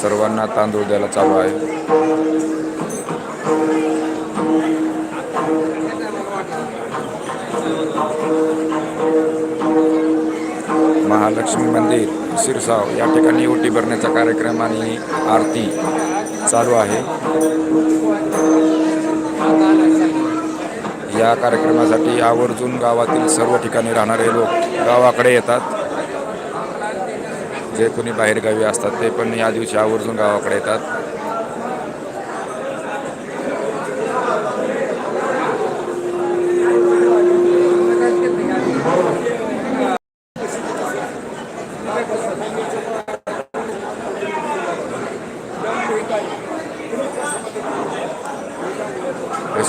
सर्वांना तांदूळ द्यायला चालू आहे. महालक्ष्मी मंदिर शिरसाव या ठिकाणी ओटी भरण्याचा कार्यक्रम आणि आरती चालू आहे. या कार्यक्रमासाठी आवर्जून गावातील सर्व ठिकाणी राहणारे लोक गावाकडे येतात. जे कोणी बाहेरगावी असतात ते पण या दिवशी आवर्जून गावाकडे येतात.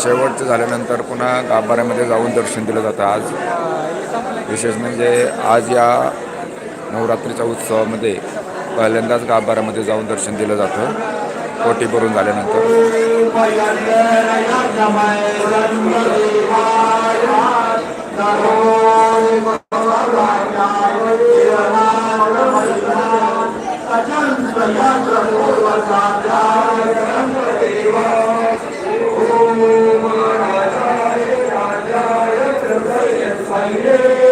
शेवटचं झाल्यानंतर पुन्हा गाभाऱ्यामध्ये जाऊन दर्शन दिलं जातं आज. विशेष म्हणजे आज या नवरात्रीच्या उत्सवामध्ये पहिल्यांदाच गाभाऱ्यामध्ये जाऊन दर्शन दिलं जातं. कोटी भरून झाल्यानंतर. थोड्याच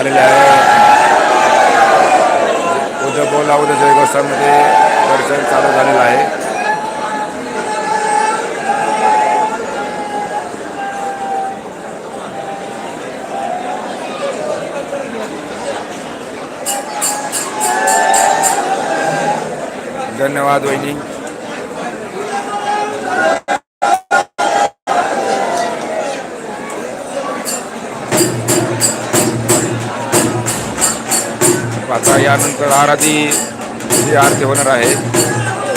आलेले आहे. उद्या बोला उद्या जयगोष्ठामध्ये दर्शन चालू झालेलं आहे. धन्यवाद वहिनी. आराधीची आराधी जी आरती होणार आहे.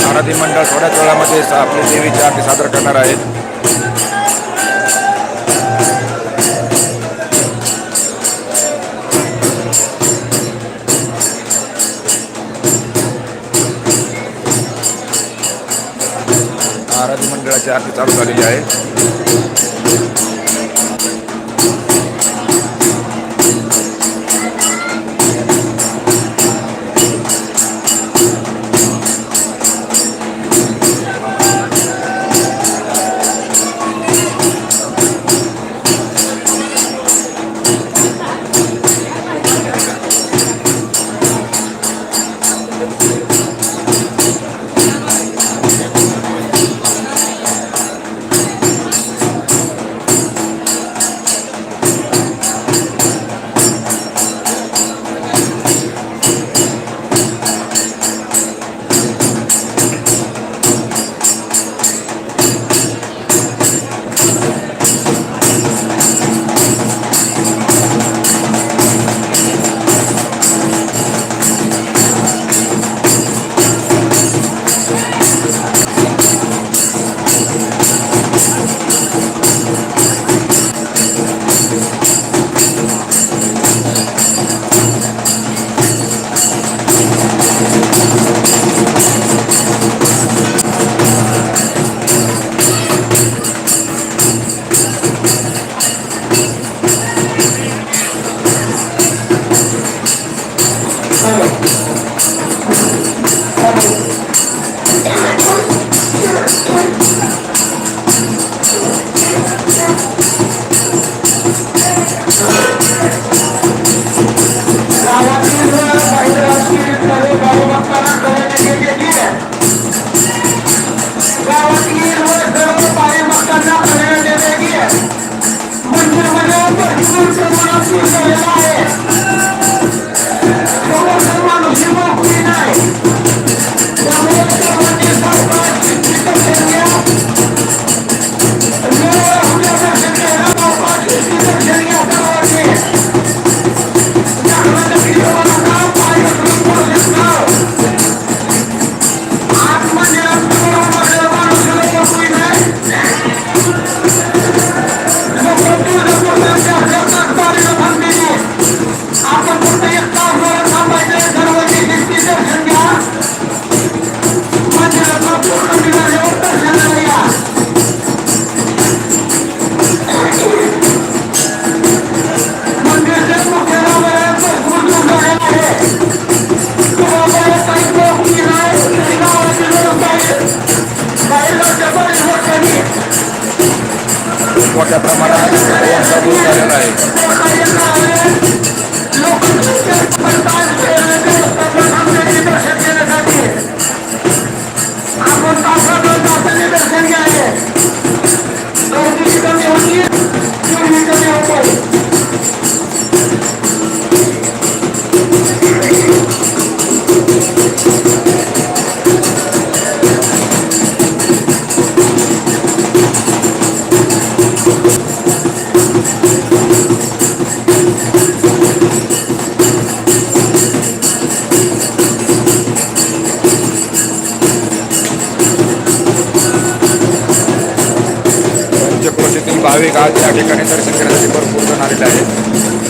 आराधी मंडळ थोड्याच वेळामध्ये आपली देवीची आरती सादर करणार आहेत आराधी मंडळाची आरती चालू झालेली आहे. आज या ठिकाणी दर्शन करण्यासाठी भरपूर जण आलेले आहेत.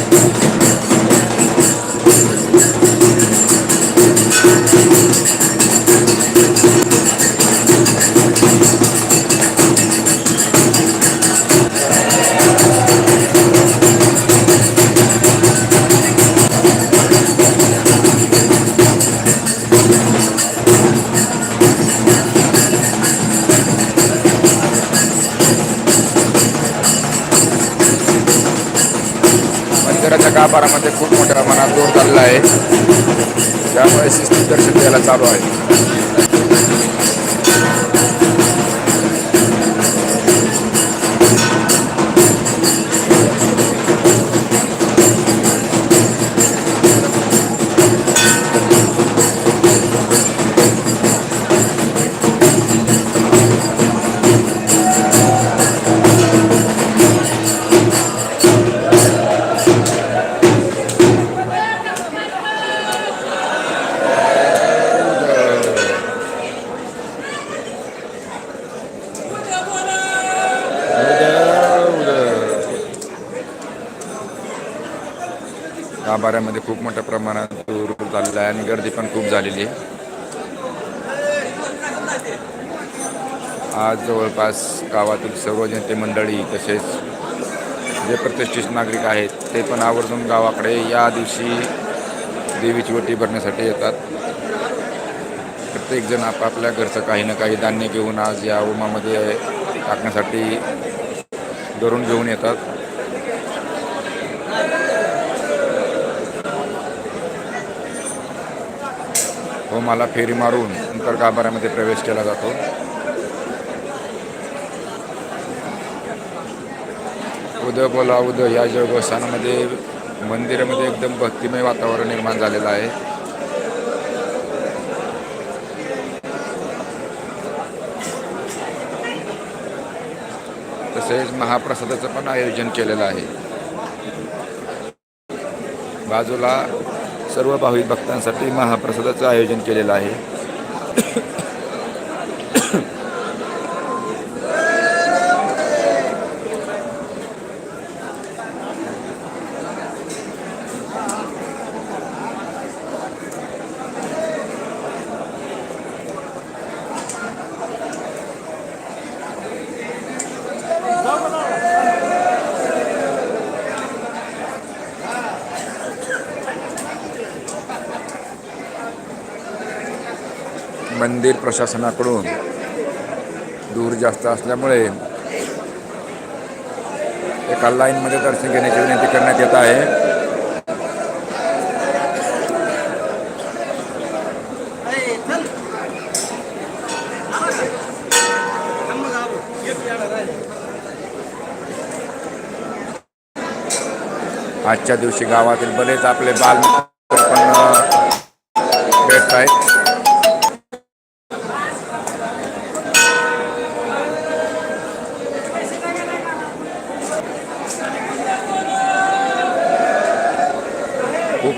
सर्व जनते मंडळी तसेच जे प्रतिष्ठित नागरिक आहेत ते पण आवर्जून गावाकडे या दिवशी देवीची वटी भरण्यासाठी येतात. प्रत्येकजण आपापल्या घरचं काही ना काही धान्य घेऊन आज या उमामध्ये टाकण्यासाठी धरून घेऊन येतात. होमाला फेरी मारून नंतर गाभाऱ्यामध्ये प्रवेश केला जातो. उदय बोला उदय या जयघोषांमध्ये मंदिरामध्ये एकदम भक्तिमय वातावरण निर्माण झालेलं आहे. तसेच महाप्रसादाचं पण आयोजन केलेलं आहे. बाजूला सर्व भाविक भक्तांसाठी महाप्रसादाचं आयोजन केलेलं आहे. मंदिर प्रशासनाकडून दूर जास्त असल्यामुळे एका लाईनमध्ये दर्शन घेण्याची विनंती करण्यात येत आहे. आजच्या दिवशी गावातील बरेच आपले बाल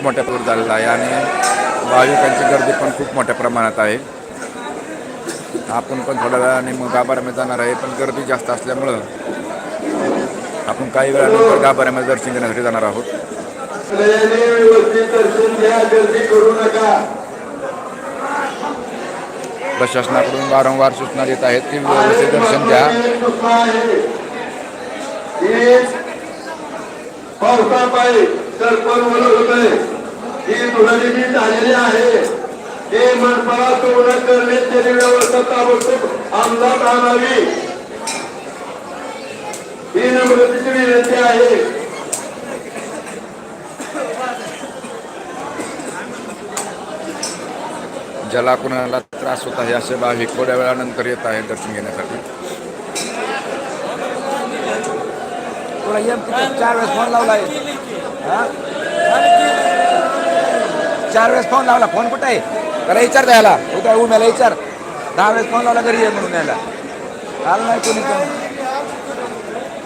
मोठ्या पूर झालेला आहे आणि भाविकांची गर्दी पण खूप मोठ्या प्रमाणात आहे. आपण पण थोड्या वेळाने मग गाभाऱ्यामध्ये जाणार आहे पण गर्दी जास्त असल्यामुळं आपण काही वेळानंतर गाभाऱ्यामध्ये दर्शन घेण्यासाठी जाणार आहोत. प्रशासनाकडून वारंवार सूचना देत आहेत की व्यवस्थित दर्शन घ्या. ही झालेली आहे. ते मनपाला पूर्ण करण्याची व्यवस्था ताबडतोब अंमलात आणावी. ही नम्रतेची विनंती आहे. ज्याला कुणाला त्रास होत आहे असे भाविक थोड्या वेळानंतर येत आहेत दर्शन घेण्यासाठी. चार वेळेस फोन लावलाय. हा? चार वेळेस फोन लावला. फोन कुठं आहे? त्याला विचार द्यायला. उद्या उम्याला विचार. दहा वेळेस फोन लावला घरी ये म्हणून यायला. आलं नाही कोणी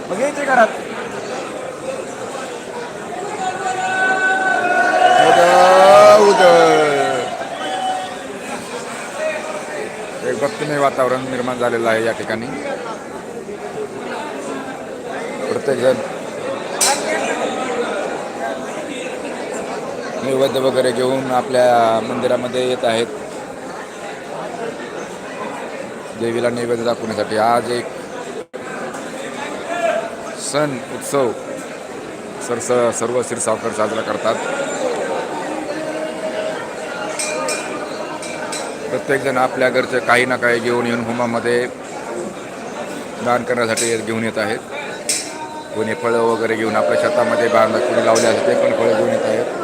मग यायचे घरात. एक भक्तिमय वातावरण निर्माण झालेलं आहे या ठिकाणी. प्रत्येकजण नैवेद्य वगैरे घेऊन आपल्या मंदिरामध्ये येत आहेत. देवीला नैवेद्य दाखवण्यासाठी आज एक सण उत्सव सरस सर्व क्षीरसावकर साजरा करतात. प्रत्येकजण आपल्या घरचे काही ना काही घेऊन येऊन होमामध्ये दान करण्यासाठी घेऊन येत आहेत. कोणी फळं वगैरे घेऊन आपल्या शेतामध्ये बांध कोणी लावले असते ते पण फळं घेऊन येत आहेत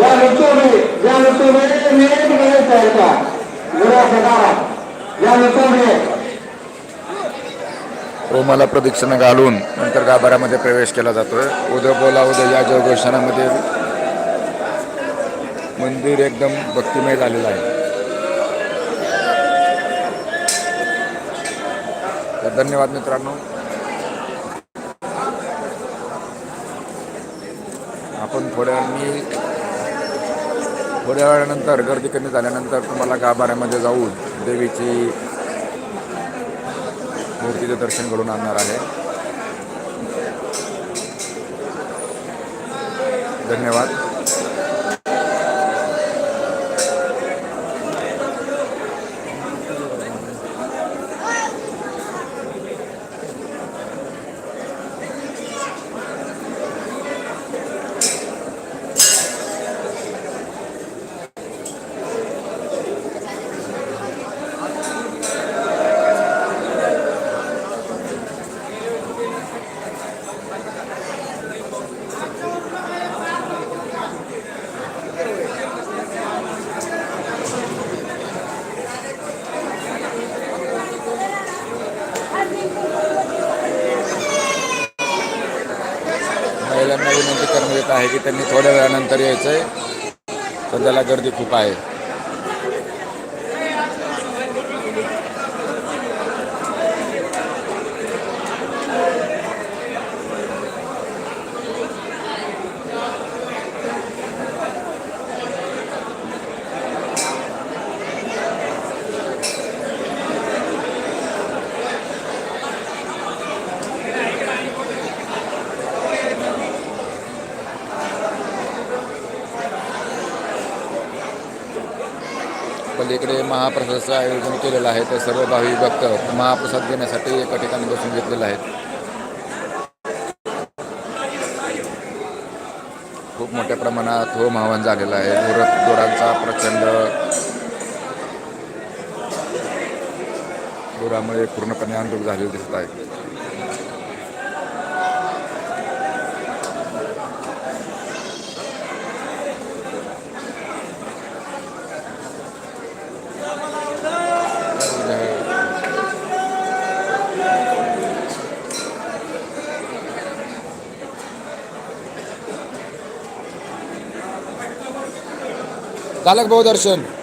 या ऋतूने या ऋतूने नियम करायचा आहे का गुराच्या दारात या ऋतूने तुम्हाला प्रदक्षिणा घालून नंतर गाभाऱ्यामध्ये प्रवेश केला जातोय. उद्या बोला उद्या या जयघोषणामध्ये मंदिर एकदम भक्तिमय झालेलं आहे. तर धन्यवाद मित्रांनो. आपण थोड्या मी थोड्या वेळानंतर गर्दी कमी झाल्यानंतर तुम्हाला गाभाऱ्यामध्ये जाऊन देवीची मूर्तीचं दर्शन घडून आणणार आहे. धन्यवाद. महिलांना विनंती करण्यात येत आहे की त्यांनी थोड्या वेळानंतर यायचं आहे सध्याला गर्दी खूप आहे. इकडे महाप्रसादाचं आयोजन केलेलं आहे तर सर्व भावी भक्त महाप्रसाद घेण्यासाठी एका ठिकाणी बसून घेतलेलं आहेत. खूप मोठ्या प्रमाणात होम हवन झालेलं आहे. गोरख गोरांचा प्रचंड गोरामुळे पूर्णपणे आंदोलन झालेलं दिसत आहे. झालं का